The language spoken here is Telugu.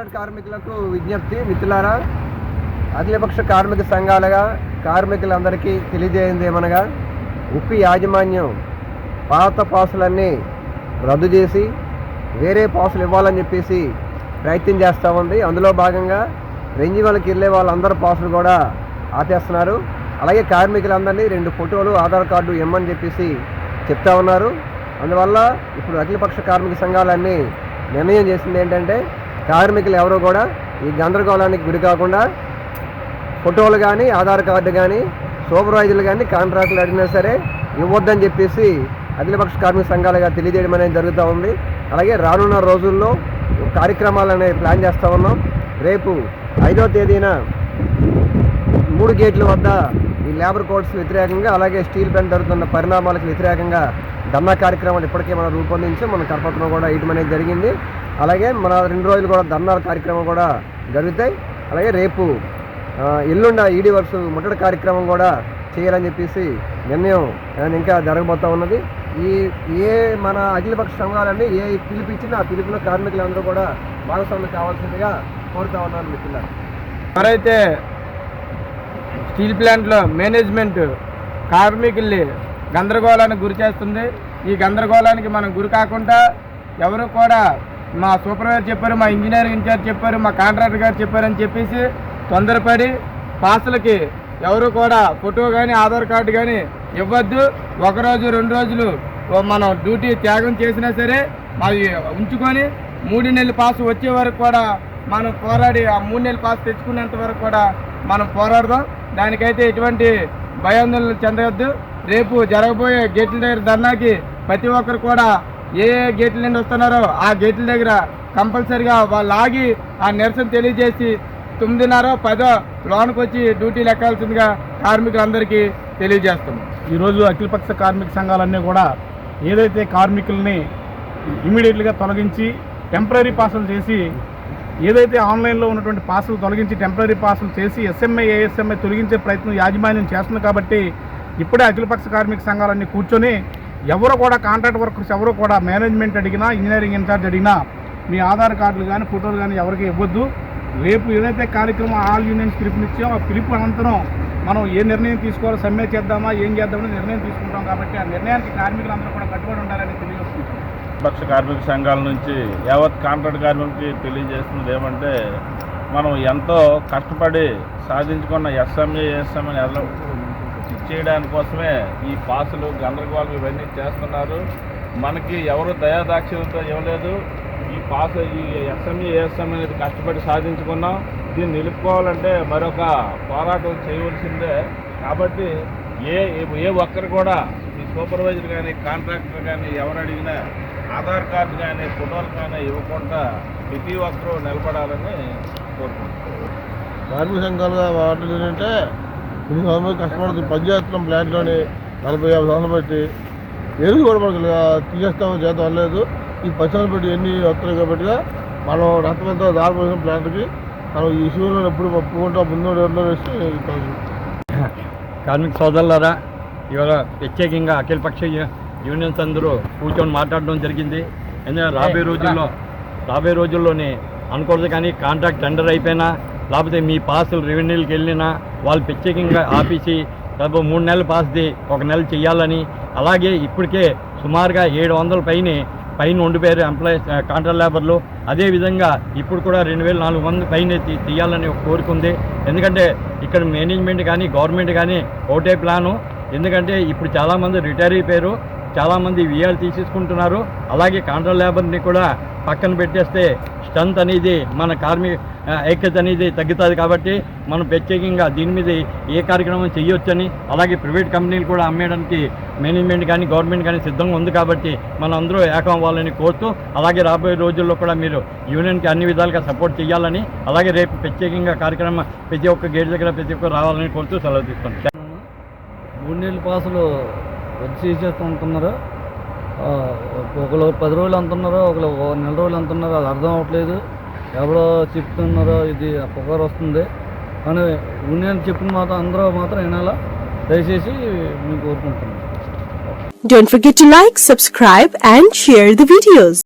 కాంట్రాక్ట్ కార్మికులకు విజ్ఞప్తి మిత్రులారా అఖిలపక్ష కార్మిక సంఘాలుగా కార్మికులందరికీ తెలియజేయింది ఏమనగా ఉక్కు యాజమాన్యం పాత పాసులన్నీ రద్దు చేసి వేరే పాసులు ఇవ్వాలని చెప్పేసి ప్రయత్నం చేస్తూ ఉంది. అందులో భాగంగా రెంజి వెళ్ళే వాళ్ళందరూ పాసులు కూడా ఆపేస్తున్నారు. అలాగే కార్మికులందరినీ రెండు ఫోటోలు ఆధార్ కార్డు ఇమ్మని చెప్పేసి చెప్తా ఉన్నారు. అందువల్ల ఇప్పుడు అఖిలపక్ష కార్మిక సంఘాలన్నీ నిర్ణయం చేసింది ఏంటంటే కార్మికులు ఎవరు కూడా ఈ గందరగోళానికి గురి కాకుండా ఫోటోలు కానీ ఆధార్ కార్డు కానీ సూపర్వైజర్లు కానీ కాంట్రాక్టులు అడిగినా సరే ఇవ్వద్దని చెప్పేసి అఖిలపక్ష కార్మిక సంఘాలుగా తెలియజేయడం అనేది జరుగుతూ ఉంది. అలాగే రానున్న రోజుల్లో కార్యక్రమాలు అనేవి ప్లాన్ చేస్తూ ఉన్నాం. రేపు ఐదో తేదీన మూడు గేట్ల వద్ద ఈ లేబర్ కోడ్స్ వ్యతిరేకంగా అలాగే స్టీల్ ప్లాంట్ జరుగుతున్న పరిణామాలకు వ్యతిరేకంగా ధర్నా కార్యక్రమాలు ఇప్పటికే మనం రూపొందించి. మన కరపత్రం కూడా ఇవ్వడం అనేది జరిగింది. అలాగే మన రెండు రోజులు కూడా ధర్నాల కార్యక్రమం కూడా జరుగుతాయి. అలాగే రేపు ఎల్లుండ ఈడీ వర్క్స్ ముట్టడి కార్యక్రమం కూడా చేయాలని చెప్పేసి నిర్ణయం ఇంకా జరగబోతూ ఉన్నది. ఈ ఏ మన అఖిలపక్ష సంఘాలన్నీ ఏ పిలుపు ఇచ్చినా ఆ పిలుపులో కార్మికులందరూ కూడా భాగస్వామ్యం కావాల్సిందిగా కోరుతా ఉన్నాను మిత్రులు ఎవరైతే స్టీల్ ప్లాంట్లో మేనేజ్మెంట్ కార్మికుల్ని గందరగోళానికి గురి చేస్తుంది. ఈ గందరగోళానికి మనం గురి కాకుండా ఎవరు కూడా మా సూపర్వైజర్ చెప్పారు మా ఇంజనీరింగ్ ఇన్ఛార్జ్ చెప్పారు మా కాంట్రాక్టర్ గారు చెప్పారని చెప్పేసి తొందరపడి పాసులకి ఎవరు కూడా ఫోటో కానీ ఆధార్ కార్డు కానీ ఇవ్వద్దు. ఒకరోజు రెండు రోజులు మనం డ్యూటీ త్యాగం చేసినా సరే అవి ఉంచుకొని మూడు నెలల పాసు వచ్చే వరకు కూడా మనం పోరాడి ఆ మూడు నెలల పాస్ తెచ్చుకునేంత వరకు కూడా మనం పోరాడదాం. దానికైతే ఎటువంటి భయాందోళన చెందవద్దు. రేపు జరగబోయే గేట్ల దగ్గర ధర్నాకి ప్రతి ఒక్కరు కూడా ఏ ఏ గేట్ల నుండి వస్తున్నారో ఆ గేట్ల దగ్గర కంపల్సరిగా వాళ్ళు ఆగి ఆ నిరసన తెలియజేసి తొమ్మిదిన్నర పదో లోనికి వచ్చి డ్యూటీలు ఎక్కాల్సిందిగా కార్మికులందరికీ తెలియజేస్తున్నాం. ఈరోజు అఖిలపక్ష కార్మిక సంఘాలన్నీ కూడా ఏదైతే కార్మికుల్ని ఇమీడియట్గా తొలగించి టెంపరీ పాసులు చేసి ఏదైతే ఆన్లైన్లో ఉన్నటువంటి పాసులు తొలగించి టెంపరీ పాసులు చేసి ఎస్ఎంఐ ఏఎస్ఎంఐ తొలగించే ప్రయత్నం యాజమాన్యం చేస్తుంది కాబట్టి ఇప్పుడే అఖిలపక్ష కార్మిక సంఘాలన్నీ కూర్చొని ఎవరు కూడా కాంట్రాక్ట్ వర్కర్స్ ఎవరు కూడా మేనేజ్మెంట్ అడిగినా ఇంజనీరింగ్ ఇన్ఛార్జ్ అడిగినా మీ ఆధార్ కార్డులు కానీ ఫోటోలు కానీ ఎవరికి ఇవ్వద్దు. రేపు ఏదైతే కార్యక్రమం ఆల్ యూనియన్స్ పిలుపునిచ్చామో ఆ పిలుపు అనంతరం మనం ఏ నిర్ణయం తీసుకోవాలో సమ్మె చేద్దామా ఏం చేద్దామని నిర్ణయం తీసుకుంటాం కాబట్టి ఆ నిర్ణయానికి కార్మికులందరూ కూడా కట్టుబడి ఉండాలని తెలియజేస్తుంది పక్ష కార్మిక సంఘాల నుంచి యావత్ కాంట్రాక్ట్ కార్మికులకి తెలియజేస్తున్నది ఏమంటే మనం ఎంతో కష్టపడి సాధించుకున్న ఎస్ఎంఏ ఎస్ఎంఏ వెళ్ళడం చేయడానికి కోసమే ఈ పాసులు గందరగోళం ఇవన్నీ చేస్తున్నారు. మనకి ఎవరు దయాదాక్షిణ్యంతో ఇవ్వలేదు. ఈ పాస్ ఈ ఎస్ఎంఈ ఏఎస్ఎం అనేది కష్టపడి సాధించుకున్నాం. దీన్ని నిలుపుకోవాలంటే మరొక పోరాటం చేయవలసిందే. కాబట్టి ఏ ఏ ఒక్కరు కూడా ఈ సూపర్వైజర్ కానీ కాంట్రాక్టర్ కానీ ఎవరు అడిగినా ఆధార్ కార్డు కానీ ఫోటోలు కానీ ఇవ్వకుండా ప్రతి ఒక్కరూ నిలబడాలని కోరుకుంటున్నాను కార్మిక సంఘాలుగా వాటిది కొన్ని సంవత్సరాలు కష్టపడుతుంది? పనిచేస్తున్నాం ప్లాంట్లోని నలభై యాభై సంవత్సరాలు పెట్టి ఏది కూడా మనకు తీసేస్తామని చేద్దాం అనలేదు ఈ పది సంవత్సరాలు పెట్టి ఎన్ని వస్తున్నాయి కాబట్టి మనం రక్తమంతా దారిపోసిన ప్లాంట్కి మనం ఈ ఇష్యూలో ఎప్పుడు ఒప్పుకుంటాం ముందు ఎవరిలో వేసి కార్మిక సోదరులారా ఇవాళ ప్రత్యేకంగా అఖిలపక్ష యూనియన్స్ అందరూ కూర్చొని మాట్లాడడం జరిగింది. ఎందుకంటే రాబోయే రోజుల్లో రాబోయే రోజుల్లోనే అనుకోవద్దు కానీ కాంట్రాక్ట్ టెండర్ అయిపోయినా లేకపోతే మీ పాసులు రెవెన్యూకి వెళ్ళినా వాళ్ళు ప్రత్యేకంగా ఆపేసి లేకపోతే మూడు నెలలు పాస్ది ఒక నెల చేయాలని అలాగే ఇప్పటికే సుమారుగా ఏడు వందల పైన పైన ఉండిపోయారు ఎంప్లాయీస్ కాంట్రాక్ట్ లేబర్లు. అదేవిధంగా ఇప్పుడు కూడా రెండు వేల నాలుగు వందల పైన తీయాలని ఒక కోరిక ఉంది. ఎందుకంటే ఇక్కడ మేనేజ్మెంట్ కానీ గవర్నమెంట్ కానీ ఒకటే ప్లాను. ఎందుకంటే ఇప్పుడు చాలామంది రిటైర్ అయిపోయారు చాలామంది విఆర్ తీసేసుకుంటున్నారు. అలాగే కాంట్రాక్ట్ లేబర్ని కూడా పక్కన పెట్టేస్తే స్ట్రెంత్ అనేది మన కార్మిక ఐక్యత అనేది తగ్గుతుంది కాబట్టి మనం ప్రత్యేకంగా దీని మీద ఏ కార్యక్రమం చేయొచ్చని అలాగే ప్రైవేట్ కంపెనీలు కూడా అమ్మేయడానికి మేనేజ్మెంట్ కానీ గవర్నమెంట్ కానీ సిద్ధంగా ఉంది కాబట్టి మనం అందరూ ఏకం అవ్వాలని కోరుతూ అలాగే రాబోయే రోజుల్లో కూడా మీరు యూనియన్కి అన్ని విధాలుగా సపోర్ట్ చేయాలని అలాగే రేపు ప్రత్యేకంగా కార్యక్రమం ప్రతి ఒక్క గేట్ దగ్గర ప్రతి ఒక్కరు రావాలని కోరుతూ సెలవు తీసుకుంటాను మూడు నెలల పాసులు వచ్చి చేస్తూ ఉంటున్నారు. ఒకరు పది రోజులు అంటున్నారో ఒకరు నెల రోజులు అంటున్నారో అది అర్థం అవ్వట్లేదు. ఎవరో చెప్తున్నారో ఇది పొగరు వస్తుంది. కానీ యూనియన్ చెప్పిన మాత్రం అందరూ మాత్రం వినాలా? దయచేసి మేము కోరుకుంటున్నాం. Don't forget to like, subscribe and share the videos.